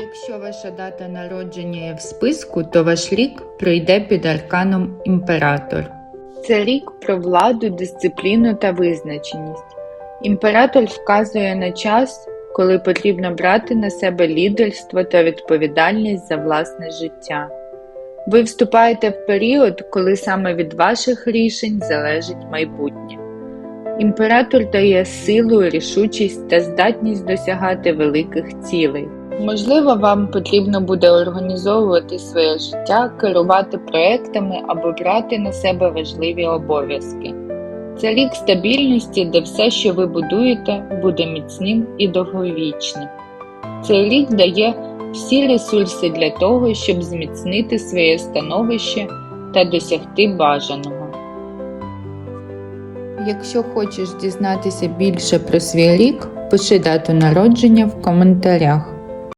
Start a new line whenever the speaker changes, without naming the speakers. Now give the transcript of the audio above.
Якщо ваша дата народження є в списку, то ваш рік пройде під арканом імператор. Це рік про владу, дисципліну та визначеність. Імператор вказує на час, коли потрібно брати на себе лідерство та відповідальність за власне життя. Ви вступаєте в період, коли саме від ваших рішень залежить майбутнє. Імператор дає силу, рішучість та здатність досягати великих цілей. Можливо, вам потрібно буде організовувати своє життя, керувати проектами або брати на себе важливі обов'язки. Це рік стабільності, де все, що ви будуєте, буде міцним і довговічним. Цей рік дає всі ресурси для того, щоб зміцнити своє становище та досягти бажаного. Якщо хочеш дізнатися більше про свій рік, пиши дату народження в коментарях.